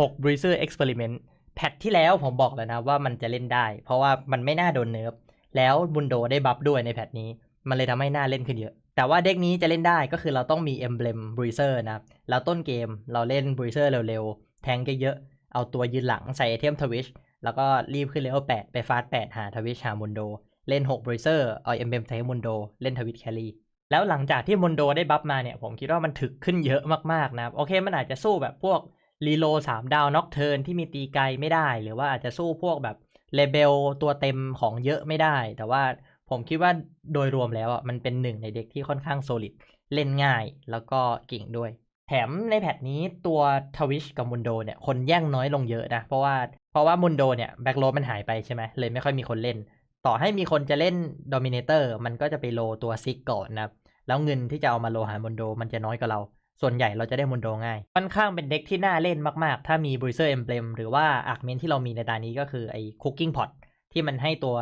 6 Breezer Experiment แพทที่แล้วผมบอกแล้วนะว่ามันจะเล่นได้ เพราะว่ามันไม่น่าโดนเนิร์ฟแล้วบุนโดได้บัฟด้วยในแพทนี้ มันเลยทำให้น่าเล่นขึ้นเยอะ แต่ว่าเด็กนี้จะเล่นได้ก็คือเราต้องมี Emblem Breezer นะครับแล้วต้นเกมเราเล่น Breezer เร็วๆ แทงเยอะๆเอาตัวยืนหลังใส่ไอเทมทวิชแล้วก็รีบขึ้นเลเวล8ไปฟาส8หาทวิชหามุนโด เล่น6 Breezer เอา Emblem ใส่มุนโดเล่นทวิชแครีแล้วหลังจากที่มอนโดได้บัฟมาเนี่ยผมคิดว่ามันถึกขึ้นเยอะมากๆนะครับโอเคมันอาจจะสู้แบบพวก รีโลสามดาวน็อกเทิร์นที่มีตีไกลไม่ได้ หรือว่าอาจจะสู้พวกแบบเลเบลตัวเต็มของเยอะไม่ได้ แต่ว่าผมคิดว่าโดยรวมแล้วอะมันเป็นหนึ่งในเด็กที่ค่อนข้างโซลิดเล่นง่ายแล้วก็เก่งด้วย แถมในแพทนี้ตัวทวิชกับมุนโดเนี่ยคนแย่งน้อยลงเยอะนะ เพราะว่าเพราะว่ามุนโดเนี่ยแบ็กโลมันหายไปใช่ไหมเลยไม่ค่อยมีคนเล่น ต่อให้มีคนจะเล่นโดมิเนเตอร์มันก็จะไปโลตัวซิกก่อนนะแล้วเงินที่จะเอามาโลหามอนโดมันจะน้อยกว่าเรา ส่วนใหญ่เราจะได้มอนโดง่ายค่อนข้างเป็นเด็กที่น่าเล่นมาก ๆ ถ้ามีบริเซอร์เอมเบลมหรือว่าอาร์คเมนที่เรามีในตานี้ก็คือไอ้คุกกิ้งพอตที่มันให้ตัว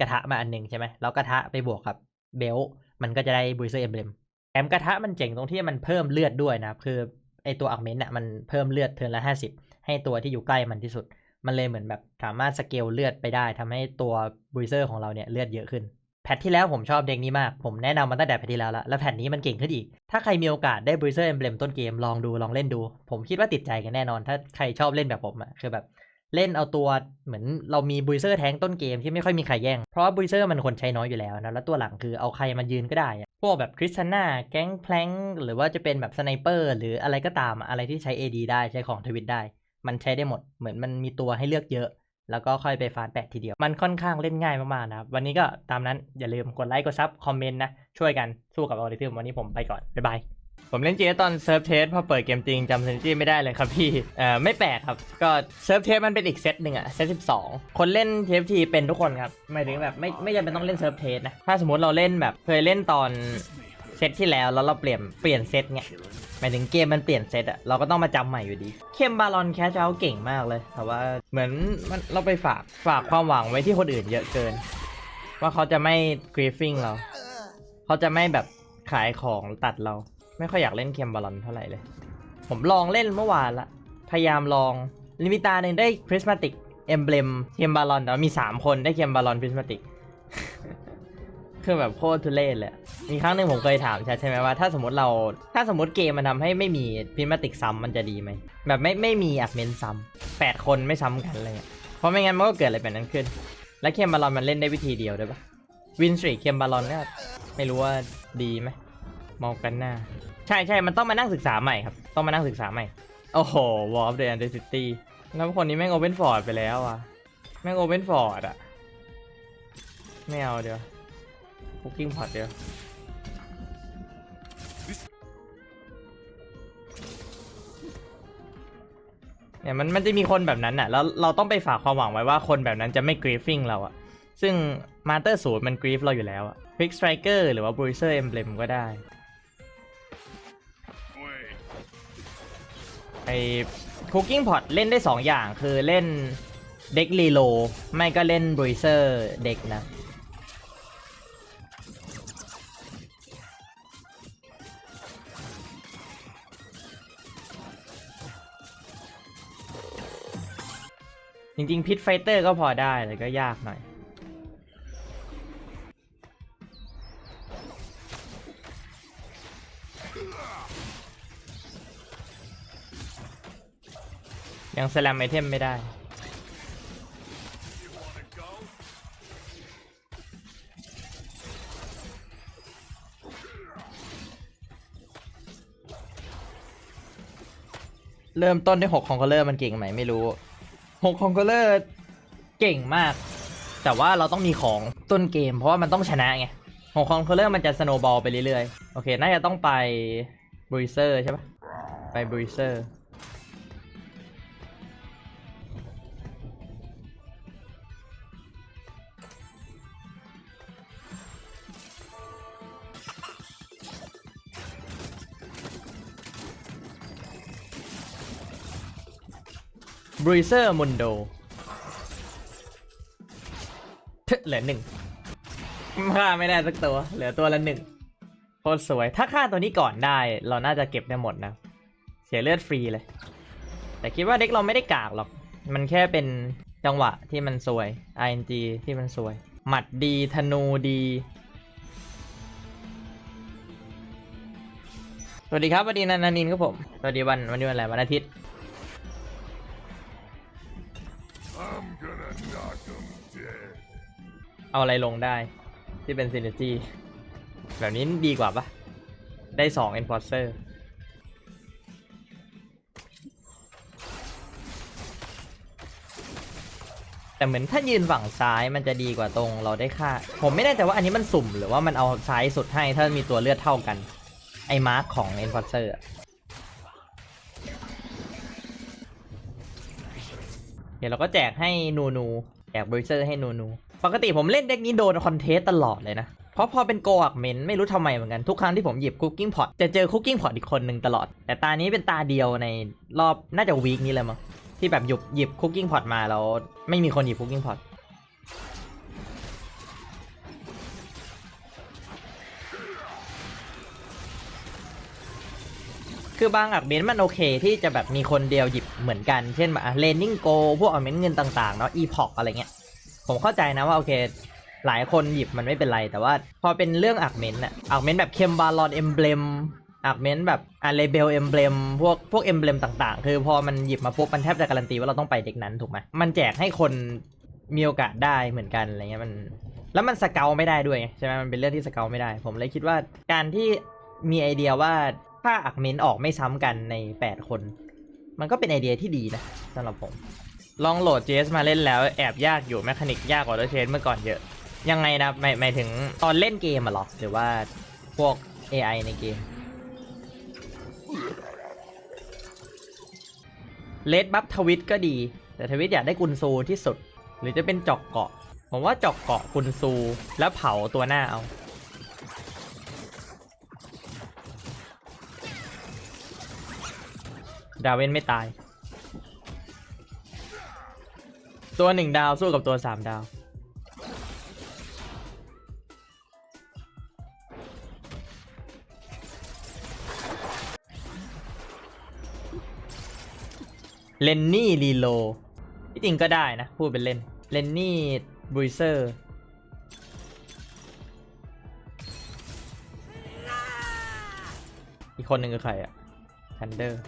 กระทะมาอันหนึ่งใช่ไหมแล้วกระทะไปบวกกับเบลมันก็จะได้บริเซอร์เอมเบลมแถมกระทะมันเจ๋งตรงที่มันเพิ่มเลือดด้วยนะครับคือไอ้ตัวอาร์เมนอะมันเพิ่มเลือดเทิร์นละห้าสิบให้ตัวที่อยู่ใกล้มันที่สุด มันเลยเหมือนแบบสามารถสเกลเลือดไปได้ทำให้ตัวบริเซอร์ของเราเนี่ยเลือดเยอะขึ้น แพทที่แล้วผมชอบเด็กนี้มาก ผมแนะนำมาตั้งแต่แพทที่แล้วละแล้วแพทนี้มันเก่งขึ้นอีก ถ้าใครมีโอกาสได้บริเซอร์เอมเบลมต้นเกมลองดูลองเล่นดู ผมคิดว่าติดใจกันแน่นอน ถ้าใครชอบเล่นแบบผมอะคือแบบเล่นเอาตัวเหมือนเรามีบริเซอร์แทงต้นเกมที่ไม่ค่อยมีใครแย่ง เพราะว่าบริเซอร์มันคนใช้น้อยอยู่แล้วนะ แล้วตัวหลังคือเอาใครมายืนก็ได้อะพวกแบบคริสตัน่าแก๊งแพลงหรือว่าจะเป็นแบบสไนเปอร์หรืออะไรก็ตามอะอะไรที่ใช้ AD ได้ใช้ของทวิตได้ มันใช้ได้หมดเหมือนมันมีตัวให้เลือกเยอะ แล้วก็ค่อยไปฟาสแปดทีเดียว มันค่อนข้างเล่นง่ายมากๆนะครับ วันนี้ก็ตามนั้นอย่าลืมกดไลค์กดซับคอมเมนต์นะ ช่วยกันสู้กับอัลกอริทึมวันนี้ผมไปก่อน บ๊ายบาย ผมเล่นเจตอนเซิร์ฟเทสพอเปิดเกมจริงจำเซนจี้ไม่ได้เลยครับพี่ เอ่อ ไม่แปลกครับ ก็เซิร์ฟเทสมันเป็นอีกเซตหนึ่งอะเซตสิบสองคนเล่นเทฟทีเป็นทุกคนครับหมายถึงแบบไม่ไม่จำเป็นต้องเล่นเซิร์ฟเทสนะถ้าสมมติเราเล่นแบบเคยเล่นตอน เซตที่แล้วแล้วเราเปลี่ยนเปลี่ยนเซตเนี่ยหมายถึงเกมมันเปลี่ยนเซตอะเราก็ต้องมาจำใหม่อยู่ดี เข้มบาลอนแคชเอาเก่งมากเลย แต่ว่าเหมือนมันเราไปฝากฝากความหวังไว้ที่คนอื่นเยอะเกิน ว่าเขาจะไม่กรีฟฟิงเรา เขาจะไม่แบบขายของตัดเรา ไม่ค่อยอยากเล่นเคมบาลอนเท่าไหร่เลย ผมลองเล่นเมื่อวานละ พยายามลองลิมิตาหนึ่งได้คริสมาติกเอมเบลมเคมบาลอนแต่ว่ามี 3 คนได้เคมบาลอนคริสมาติก คือแบบโคตรทุเรศเลย มีครั้งหนึ่งผมเคยถามแชทใช่ไหมว่าถ้าสมมติเราถ้าสมมติเกมมันทำให้ไม่มีพิมาติกซ้ำมันจะดีไหม แบบไม่ไม่มีอักเมนซ้ำแปดคนไม่ซ้ำกันอะไรเงี้ยเพราะไม่งั้นมันก็เกิดอะไรแบบนั้นขึ้น และเคมบาลอนมันเล่นได้วิธีเดียวด้วยปะวินสตรีเคมบาลอนก็ไม่รู้ว่าดีไหมมองกันหน้า ใช่ใช่มันต้องมานั่งศึกษาใหม่ครับ ต้องมานั่งศึกษาใหม่ โอ้โหวอลฟเดนเดอร์ซิตี้แล้วคนนี้แม่งโอเ n นฟอร์ดไปแล้วอะแม่งโอเ n นฟอร์ดอะไม่เอาเดี๋ยว คุกกิ้งพอตเดียวเนี่ยมันมันจะมีคนแบบนั้นอะแล้วเราต้องไปฝากความหวังไว้ว่าคนแบบนั้นจะไม่กรีฟฟิงเราอะ ซึ่งมาเตอร์ศูนย์มันกรีฟเราอยู่แล้วอะควิกสไตรเกอร์หรือว่าบริเซอร์เอมเบลมก็ได้ไอคุกกิ้งพอตเล่นได้ 2 อย่างคือเล่นเด็กรีโลไม่ก็เล่นบริเซอร์เด็กนะ จริงๆพิทไฟเตอร์ก็พอได้แต่ก็ยากหน่อย ยังสแลมไอเทมไม่ได้เริ่มต้นด้วยหกคองเคอเลอร์มันเก่งไหมไม่รู้ หกคองเคอเลอร์เก่งมาก แต่ว่าเราต้องมีของต้นเกม เพราะว่ามันต้องชนะไงหกคองเคอเลอร์มันจะสโนบอลไปเรื่อยๆ โอเค น่าจะต้องไปบริเซอร์ใช่ปะไปบริเซอร์ บริเซอร์มุนโดเหลือหนึ่งฆ่าไม่ได้สักตัว เหลือตัวละหนึ่งโคตรสวย ถ้าฆ่าตัวนี้ก่อนได้ เราน่าจะเก็บได้หมดนะ เสียเลือดฟรีเลย แต่คิดว่าเด็กเราไม่ได้กากหรอก มันแค่เป็นจังหวะที่มันสวย ING ที่มันสวย หมัดดี ธนูดี สวัสดีครับสวัสดีนันานินครับผม สวัสดีวันวันนี้วันอะไรวันอาทิตย์ เอาอะไรลงได้ ที่เป็น Synergy แบบนี้ดีกว่าปะได้สอง Enforcer แต่เหมือนถ้ายืนฝั่งซ้ายมันจะดีกว่าตรงเราได้ค่า ผมไม่แน่ใจว่าอันนี้มันสุ่มหรือว่ามันเอาซ้ายสุดให้ถ้ามีตัวเลือดเท่ากัน ไอ้มาร์คของ Enforcer อะ ดี๋ยวเราก็แจกให้นูนูแจกบริเซอร์ให้นูนูปกติผมเล่นเด็กนี้โดนคอนเทสตลอดเลยนะ เพราะพอเป็นโกอักเมนไม่รู้ทำไมเหมือนกันทุกครั้งที่ผมหยิบคุกกิ้งพอตจะเจอคุกกิ้งพอตอีกคนหนึ่งตลอด แต่ตานี้เป็นตาเดียวในรอบน่าจะวีคนี้เลยมั้งที่แบบหยิบหยิบคุกกิ้งพอตมาแล้วไม่มีคนหยิบคุกกิ้งพอต คือบางอักเมนมันโอเคที่จะแบบมีคนเดียวหยิบเหมือนกัน เช่นแบบเลนนิ่งโกพวกอักเมนเงินต่างๆเนาะอีพอกอะไรเงี้ย ผมเข้าใจนะว่าโอเค หลายคนหยิบมันไม่เป็นไร แต่ว่าพอเป็นเรื่องอักเมนอะอักเมนแบบเคมบาลอนเอมเบลมอักเมนแบบอะเลเบลเอมเบลมพวกพวกเอมเบลมต่างๆ คือพอมันหยิบมาปุ๊บมันแทบจะการันตีว่าเราต้องไปเด็กนั้นถูกไหมมันแจกให้คนมีโอกาสได้เหมือนกันอะไรเงี้ยมันแล้วมันสเกลไม่ได้ด้วยใช่ไหมมันเป็นเรื่องที่สเกลไม่ได้ ผมเลยคิดว่าการที่มีไอเดียว่า ถ้าอักเมนออกไม่ซ้ำกันใน 8 คน มันก็เป็นไอเดียที่ดีนะสำหรับผม ลองโหลด JS มาเล่นแล้วแอบยากอยู่แมคานิกยากกว่า Auto Chase เมื่อก่อนเยอะ ยังไงนะหมายหมายถึงตอนเล่นเกมอะหรอหรือว่าพวก AI ในเกมเลดบัฟทวิตก็ดี แต่ทวิตอยากได้กุนซูที่สุด หรือจะเป็นจอกเกาะ ผมว่าจอกเกาะกุนซูแล้วเผาตัวหน้าเอา ดาวเวนไม่ตาย ตัวหนึ่งดาวสู้กับตัวสามดาว เลนนี่รีโลที่จริงก็ได้นะ พูดเป็นเล่น เลนนี่บรูเซอร์อีกคนหนึ่งคือใครอะทันเดอร์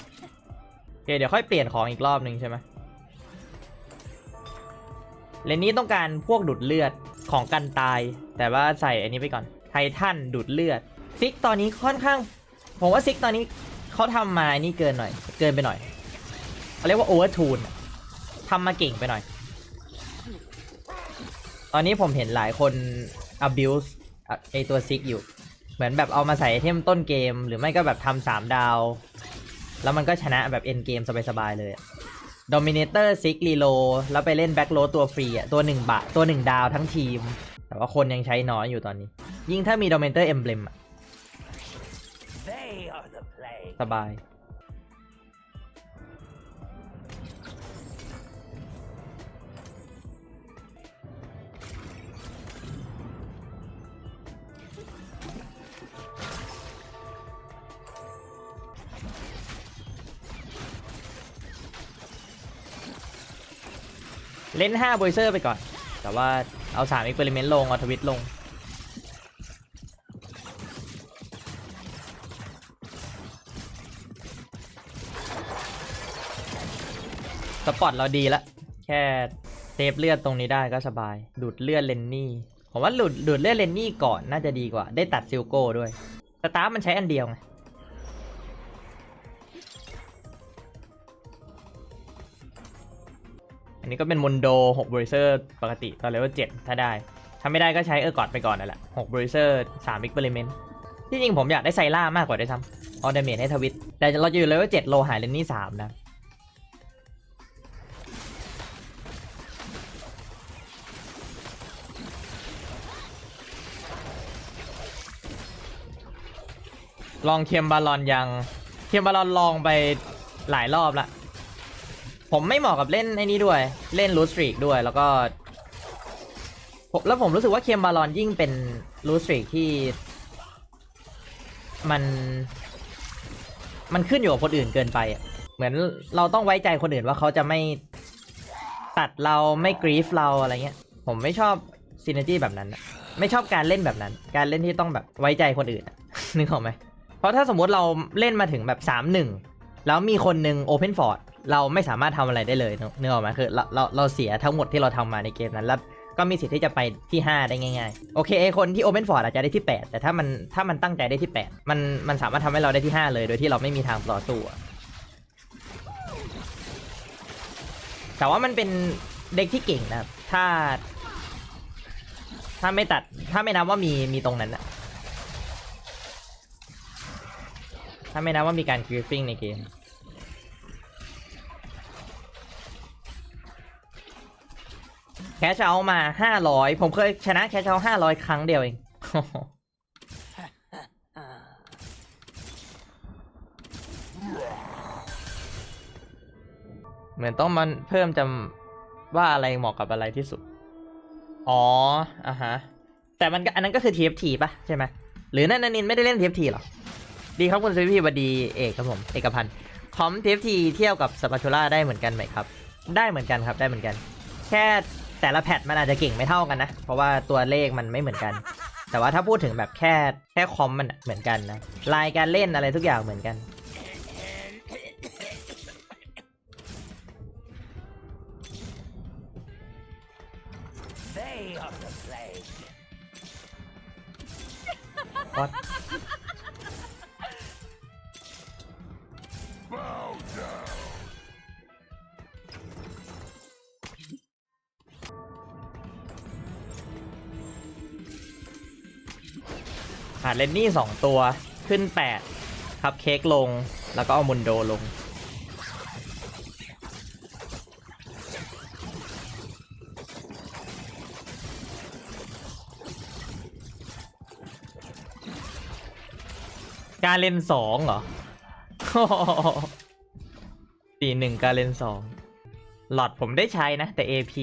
เคเดี๋ยวค่อยเปลี่ยนของอีกรอบหนึ่งใช่ไหมเลนนี้ต้องการพวกดูดเลือดของกันตาย แต่ว่าใส่อันนี้ไปก่อนไททันดูดเลือดซิกตอนนี้ค่อนข้าง ผมว่าซิกตอนนี้เขาทำมานี่เกินหน่อย เกินไปหน่อยเขาเรียกว่าโอเวอร์ทูนทำมาเก่งไปหน่อย ตอนนี้ผมเห็นหลายคน abuse ไอตัวซิกอยู่ เหมือนแบบเอามาใส่ไอเทมต้นเกม หรือไม่ก็แบบทำสามดาว แล้วมันก็ชนะแบบเอ็นเกมสบายๆเลยด o มิเนเตอร์ซิกรีโลแล้วไปเล่นแบ็กโรตัวฟรีอะตัวหนึ่งบาท ตัวหนึ่งดาวทั้งทีม แต่ว่าคนยังใช้น้อยอยู่ตอนนี้ ยิ่งถ้ามีด o มิเนเตอร์เอมเบลมอะ They are the plague. สบาย เล่น5บอยเซอร์ไปก่อน แต่ว่าเอา3เอ็กเพร์เมนต์ลง เอาทวิตลง สปอตเราดีละ แค่เซฟเลือดตรงนี้ได้ก็สบาย ดูดเลือดเลนนี่ ผมว่าดูดดูดเลือดเลนนี่ก่อนน่าจะดีกว่า ได้ตัดซิลโก้ด้วย สตาร์มันใช้อันเดียวไง อันนี้ก็เป็นมอนโด6บริเซอร์ปกติตอนเลเวล7ถ้าได้ ถ้าไม่ได้ก็ใช้เออร์กอดไปก่อนนั่นแหละ6บริเซอร์3 e x p e r i m e n t ที่จริงผมอยากได้ไซล่ามากกว่าด้วยซ้ำออเดเมทให้ทวิต แต่เราจะอยู่เลเวล7โลหายเลนนี่3นะลองเคียมบาลอนยัง เคียมบาลอนลองไปหลายรอบละ ผมไม่เหมาะกับเล่นไอ้นี้ด้วย เล่นรูสตรีกด้วยแล้วก็ผมแล้วผมรู้สึกว่าเคียมบาลอนยิ่งเป็นรูสตรีกที่ มัน มันขึ้นอยู่กับคนอื่นเกินไปเหมือนเราต้องไว้ใจคนอื่นว่าเขาจะไม่ตัดเราไม่กรีฟเราอะไรเงี้ย ผมไม่ชอบซีเนจี้แบบนั้น ไม่ชอบการเล่นแบบนั้น การเล่นที่ต้องแบบไว้ใจคนอื่นนึกออกไหมเพราะถ้าสมมติเราเล่นมาถึงแบบ3ามหนึ่งแล้วมีคนหนึ่งโอเพนฟอร์ด เราไม่สามารถทำอะไรได้เลยนึกนึกอออกไหมคือเราเราเราเสียทั้งหมดที่เราทำมาในเกมนั้นแล้วก็มีสิทธิ์ที่จะไปที่ 5 ได้ง่ายๆ โอเคไอคนที่โอเพนฟอร์ดอาจจะได้ที่ 8 แต่ถ้ามันถ้ามันตั้งใจได้ที่ 8 มันมันสามารถทำให้เราได้ที่ 5 เลยโดยที่เราไม่มีทางต่อสู้แต่ว่ามันเป็นเด็กที่เก่งนะครับ ถ้า ถ้าไม่ตัดถ้าไม่นับว่ามีมีตรงนั้นอะถ้าไม่นับว่ามีการกริฟฟิ้งในเกม แคชเอามา500ผมเคยชนะแคชเอา500ครั้งเดียวเองเหมือนต้องมันเพิ่มจำว่าอะไรเหมาะกับอะไรที่สุด อ๋อ อะฮะ แต่มันอันนั้นก็คือ TFT ปะใช่ไหม หรือนั่นนันนินไม่ได้เล่น TFT หรอ ดีครับคุณซีพีบดีเอกครับผม เอกพันธ์ คอม TFT เที่ยบกับสปาชูล่าได้เหมือนกันไหมครับ ได้เหมือนกันครับ ได้เหมือนกัน แค่ แต่ละแพทมันอาจจะเก่งไม่เท่ากันนะ เพราะว่าตัวเลขมันไม่เหมือนกัน แต่ว่าถ้าพูดถึงแบบแค่แค่คอมมันอะเหมือนกันนะลายการเล่นอะไรทุกอย่างเหมือนกัน They are the plague. What? ขาดเลนนี่สองตัวขึ้นแปดคับเค้กลงแล้วก็เอามุนโดลง การเล่นสองเหรอตีหนึ่งการเล่นสองหลอดผมได้ใช้นะ แต่ AP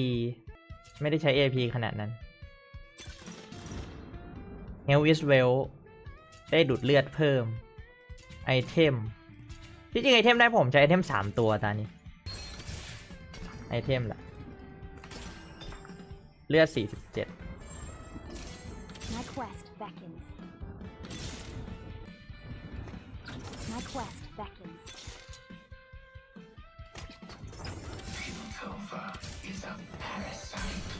ไม่ได้ใช้ AP ขนาดนั้น h e l l is well ได้ดูดเลือดเพิ่ม ไอเทม ที่จริงไอเทมได้ผมใช้ไอเทม 3 ตัวตอนนี้ ไอเทมล่ะเลือด 47 My quest beckons. My quest beckons. Piltover is a parasite.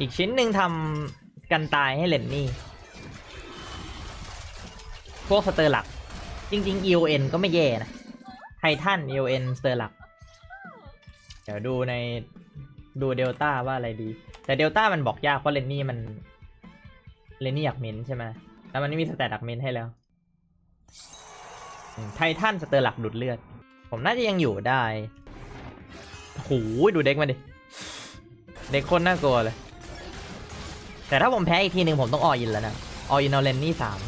อีกชิ้นหนึ่งทำกันตายให้เลนนี่ พวกสเตอร์หลัก จริง ๆ EON ก็ไม่แย่นะไททัน EON สเตอร์หลัก เดี๋ยวดูในดูเดลต้าว่าอะไรดี แต่เดลต้ามันบอกยากเพราะเลนนี่มันเลนนี่อยากเมนใช่ไหมแล้วมันไม่มีสแตทดักเมนให้แล้วไททันสเตอร์หลักดูดเลือด ผมน่าจะยังอยู่ได้โหดูเด็กมาดิ เด็กคนน่ากลัวเลย แต่ถ้าผมแพ้อีกทีหนึ่งผมต้องออยินแล้วนะออยินเอาเลนนี่สาม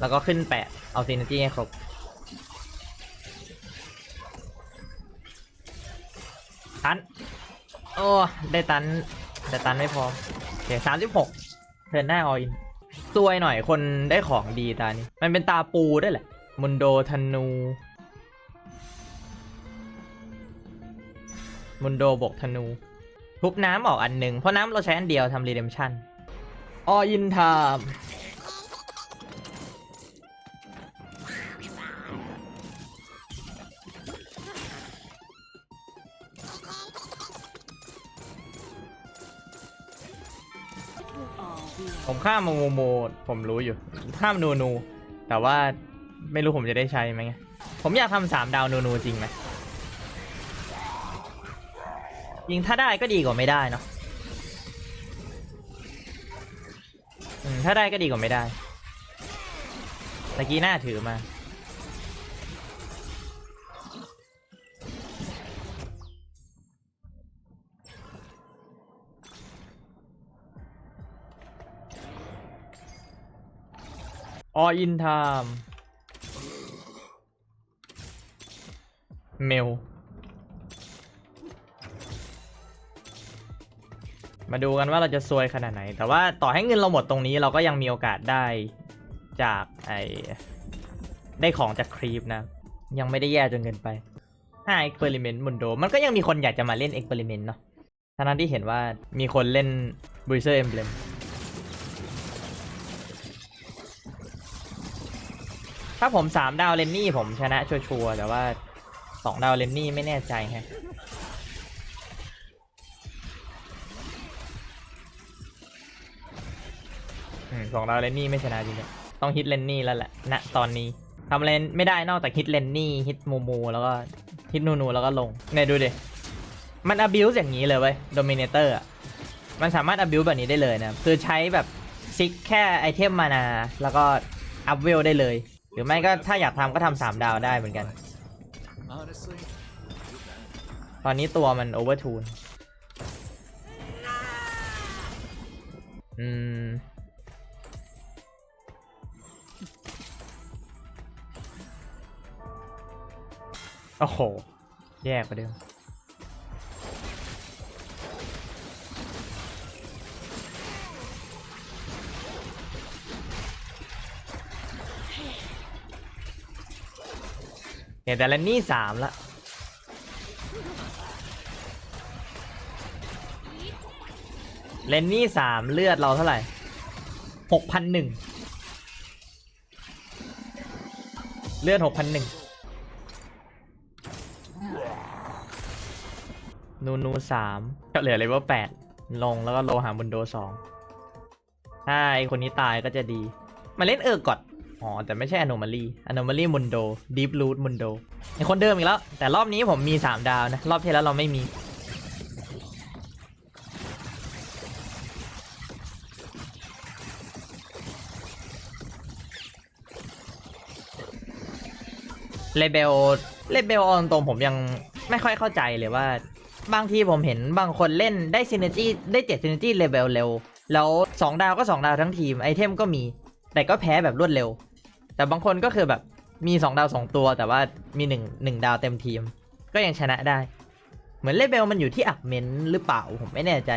แล้วก็ขึ้นแปดเอาซีนจีให้ครบตันโอ้ได้ตันแต่ตันไม่พอโอเคสามสิบหกเทิร์นหน้าออยินซวยหน่อยคนได้ของดีตานี้ มันเป็นตาปูด้วยแหละมุนโดธนูมุนโดบกธนู ทุบน้ำออกอันหนึ่งเพราะน้ำเราใช้อันเดียวทำรีเดมชั่นออินไทม์ผมข้ามโมโมผมรู้อยู่ ข้ามนูนู แต่ว่าไม่รู้ผมจะได้ใช้ไหมผมอยากทำสามดาวนูนูจริงไหม ยิงถ้าได้ก็ดีกว่าไม่ได้เนาะถ้าได้ก็ดีกว่าไม่ได้ตะกี้หน้าถือมา ออินไทม์เมล มาดูกันว่าเราจะซวยขนาดไหน แต่ว่าต่อให้เงินเราหมดตรงนี้เราก็ยังมีโอกาสได้จากไอได้ของจากครีปนะ ยังไม่ได้แย่จนเกินไปถ้าเอ็กเพร์เมนต์มุนโด มันก็ยังมีคนอยากจะมาเล่นเอ็กเพร์เมนต์เนาะทั้งๆที่เห็นว่ามีคนเล่นบริเซอร์เอ็มเบลมถ้าผมสามดาวเลนนี่ผมชนะชัวร์ๆแต่ว่าสองดาวเลนนี่ไม่แน่ใจฮะ สองดาวเลนนี่ไม่ชนะจริงๆต้องฮิตเลนนี่แล้วแหละณตอนนี้ทำอะไรไม่ได้นอกจากฮิตเลนนี่ฮิตมูมูแล้วก็ฮิตนูนูแล้วก็ลงเนี่ยดูดิมัน abuse อย่างนี้เลยเว้ย dominator อะมันสามารถ abuse แบบนี้ได้เลยนะคือใช้แบบซิกแค่ไอเทมมานา แล้วก็อัพเวลได้เลย หรือไม่ก็ถ้าอยากทำก็ทำสามดาวได้เหมือนกัน ตอนนี้ตัวมัน overtune อืม โอ้โห แย่กว่าเดิมเนี่ยแต่ละนี่สามละเลนนี่สามเลือดเราเท่าไหร่หกพันหนึ่งเลือดหกพันหนึ่ง นูนูสามก็เหลือเลเวลแปดลงแล้วก็โลหาบุนโดสองถ้าไอคนนี้ตายก็จะดี มาเล่นเออร์กอดอ๋อ แต่ไม่ใช่ anomaly anomaly มุนโด deep root มุนโดไอคนเดิมอีกแล้ว แต่รอบนี้ผมมี 3 ดาวนะ รอบที่แล้วเราไม่มี เลเบลเลเบลออนตรงผมยังไม่ค่อยเข้าใจเลยว่า บางทีผมเห็นบางคนเล่นได้ซินเนจี้ได้เจ็ดซินเนจี้เลเบลเร็ว แล้ว2ดาวก็2ดาวทั้งทีมไอเทมก็มี แต่ก็แพ้แบบรวดเร็ว แต่บางคนก็คือแบบมี2ดาว2ตัวแต่ว่ามี1 1ดาวเต็มทีม ก็ยังชนะได้ เหมือนเลเบลมันอยู่ที่อักเมนหรือเปล่าผมไม่แน่ใจ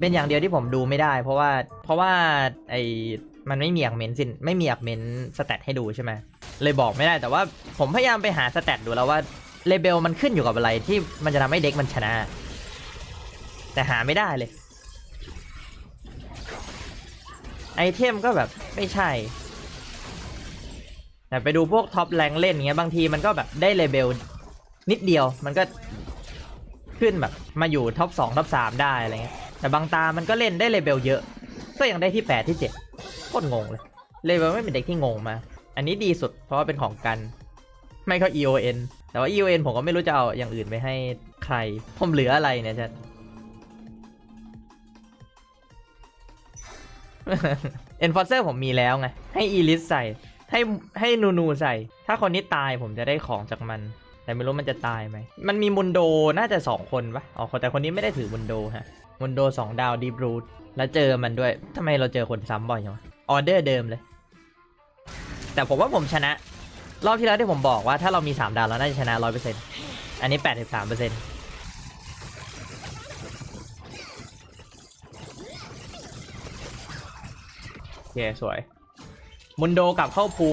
เป็นอย่างเดียวที่ผมดูไม่ได้ เพราะว่าเพราะว่าไอมันไม่มีอักเมนสินไม่มีอักเมนสแตทให้ดูใช่ไหมเลยบอกไม่ได้แต่ว่าผมพยายามไปหาสแตทดูแล้วว่า เลเบลมันขึ้นอยู่กับอะไรที่มันจะทำให้เด็กมันชนะ แต่หาไม่ได้เลย ไอเทมก็แบบไม่ใช่ แต่ไปดูพวกท็อปแรงเล่นเงี้ยบางทีมันก็แบบได้เลเบลนิดเดียวมันก็ขึ้นแบบมาอยู่ท็อปสองท็อปสามได้อะไรเงี้ยแต่บางตามันก็เล่นได้เลเบลเยอะ ก็ยังได้ที่แปดที่เจ็ดโคตรงงเลยเลเบลไม่เป็นเด็กที่งงมา อันนี้ดีสุดเพราะว่าเป็นของกัน ไม่ก็ EON แต่ว่า EON ผมก็ไม่รู้จะเอาอย่างอื่นไปให้ใคร ผมเหลืออะไรเนี่ยจะ Enforcer ผมมีแล้วไง ให้อีลิสใส่ ให้ให้นูนูใส่ ถ้าคนนี้ตายผมจะได้ของจากมัน แต่ไม่รู้มันจะตายไหม มันมีมุนโดน่าจะสองคนปะอ๋อแต่คนนี้ไม่ได้ถือมุนโดฮะ มุนโดสองดาวดีบรูทแล้วเจอมันด้วยทำไมเราเจอคนซ้ำบ่อยจังออเดอร์เดิมเลย แต่ผมว่าผมชนะ รอบที่แล้วที่ผมบอกว่าถ้าเรามี 3 ดาวเราน่าจะชนะ 100%อันนี้ 83%โอเค สวย มุนโดกลับเข้าภู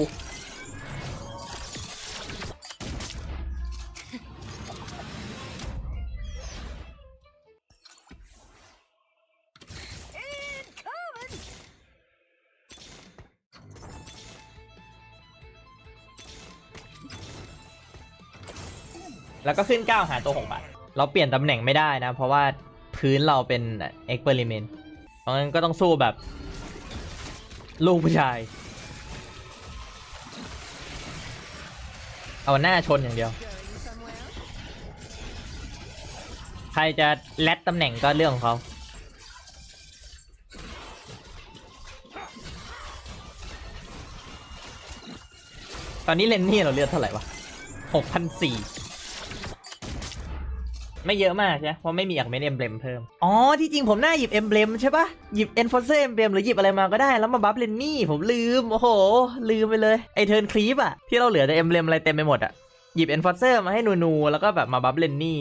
แล้วก็ขึ้น 9 หาตัว 6 บาท เราเปลี่ยนตำแหน่งไม่ได้นะ เพราะว่าพื้นเราเป็นเอ็กเพร์เมนต์เพราะงั้นก็ต้องสู้แบบ ลูกผู้ชาย เอาหน้าชนอย่างเดียว ใครจะแลดตำแหน่งก็เรื่องของเขาตอนนี้เลนนี่เราเลือดเท่าไหร่วะหกพันสี่ ไม่เยอะมากใช่ไหมเพราะไม่มีอยากเมนเอ็มเบลมเพิ่ม อ๋อ ที่จริงผมน่าหยิบเอ็มเบลมใช่ปะหยิบเอ็นฟอร์เซอร์เอ็มเบลมหรือหยิบอะไรมาก็ได้แล้วมาบัฟเลนนี่ผมลืม โอ้โห ลืมไปเลย ไอเทิร์นคลีปอะที่เราเหลือแต่เอ็มเบลมอะไรเต็มไปหมดอะหยิบ Enforcer มาให้นูๆแล้วก็แบบมาบัฟเลนนี่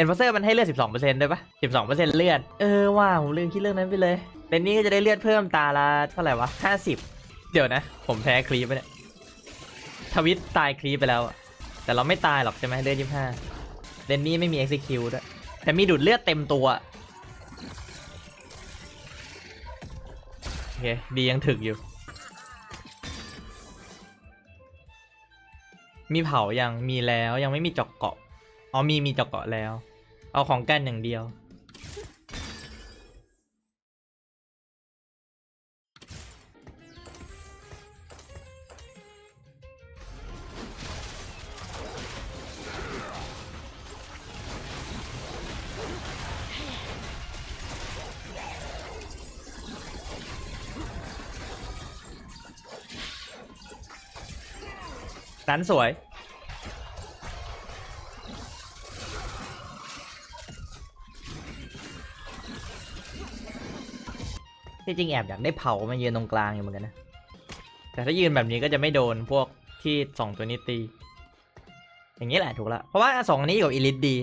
Enforcer มันให้เลือด 12%ด้วยปะ12%เลือด เออว่าผมลืมคิดเรื่องนั้นไปเลยเลนนี่ก็จะได้เลือดเพิ่มตาละเท่าไหร่วะ50 เดี๋ยวนะ ผมแพ้ครีปไปเนี่ยทวิตตายครีปไปแล้วแต่เราไม่ตายหรอกใช่ไหมเลือด25 เลนนี่ไม่มี execute ด้วย แต่มีดูดเลือดเต็มตัว โอเค ดียังถึกอยู่ มีเผายังมีแล้วยังไม่มีจอกเกาะ อ๋อมีมีจอกเกาะแล้ว เอาของกันอย่างเดียว นั้นสวย ที่จริงแอบอยากได้เผามายืนตรงกลางอยู่เหมือนกันนะ แต่ถ้ายืนแบบนี้ก็จะไม่โดนพวกที่สองตัวนี้ตี อย่างนี้แหละถูกละเพราะว่าสองอันนี้อยู่กับอีลิทดี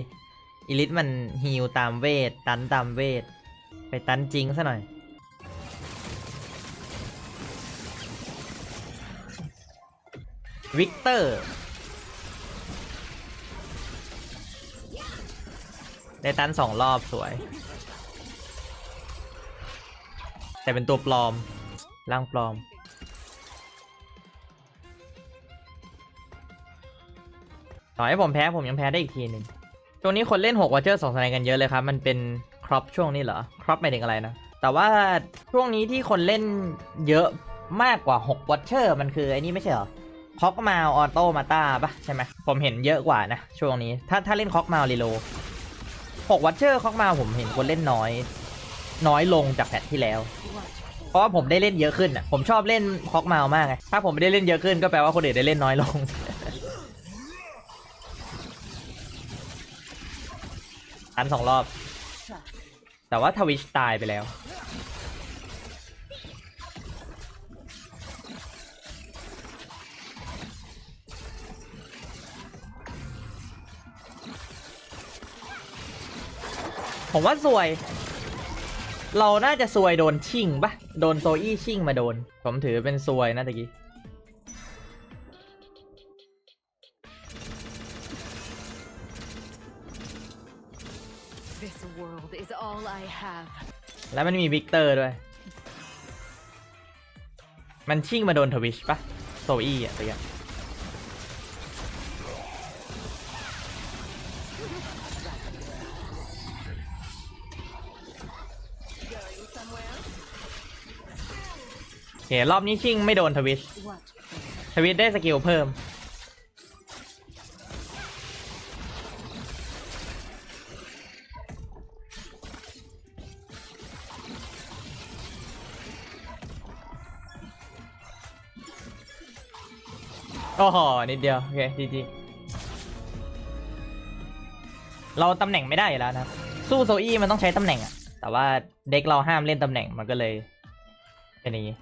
อีลิทมันฮิลตามเวท ตันตามเวท ไปตันจริงซะหน่อย วิกเตอร์ ได้ตันสองรอบสวย แต่เป็นตัวปลอม ร่างปลอม ต่อให้ผมแพ้ผมยังแพ้ได้อีกทีหนึ่งช่วงนี้คนเล่น6วอเจอร์สองสไนกันเยอะเลยครับ มันเป็นครอปช่วงนี้เหรอ ครอปหมายถึงอะไรนะ แต่ว่าช่วงนี้ที่คนเล่นเยอะมากกว่า6วอเชอร์มันคือไอ้นี่ไม่ใช่เหรอ คอกมาออโต้มาตาปะใช่ไหมผมเห็นเยอะกว่านะ ช่วงนี้ ถ้าถ้าเล่นคอกมารีโลหกวัตเชอร์คอกมาผมเห็นคนเล่นน้อย น้อยลงจากแพทที่แล้ว เพราะว่าผมได้เล่นเยอะขึ้นอะผมชอบเล่นคอกมามากไงถ้าผมไม่ได้เล่นเยอะขึ้นก็แปลว่าคนอื่นได้เล่นน้อยลงอันสองรอบ แต่ว่าทวิชตายไปแล้ว ผมว่าซวย เราน่าจะซวยโดนชิงปะโดนโซอี้ชิงมาโดน ผมถือเป็นซวยนะตะกี้ This world is all I have. แล้วมันมีวิกเตอร์ด้วย มันชิงมาโดนทวิชปะโซอี้อะตะกี้โอ เครอบนี้ชิงไม่โดนทวิช What? ทวิตได้สกิลเพิ่ม โอ้โห นิดเดียว โอเคจีจีเราตำแหน่งไม่ได้แล้วนะ สู้โซอี้มันต้องใช้ตำแหน่งอะแต่ว่าเด็กเราห้ามเล่นตำแหน่งมันก็เลยเป็นอย่างนี้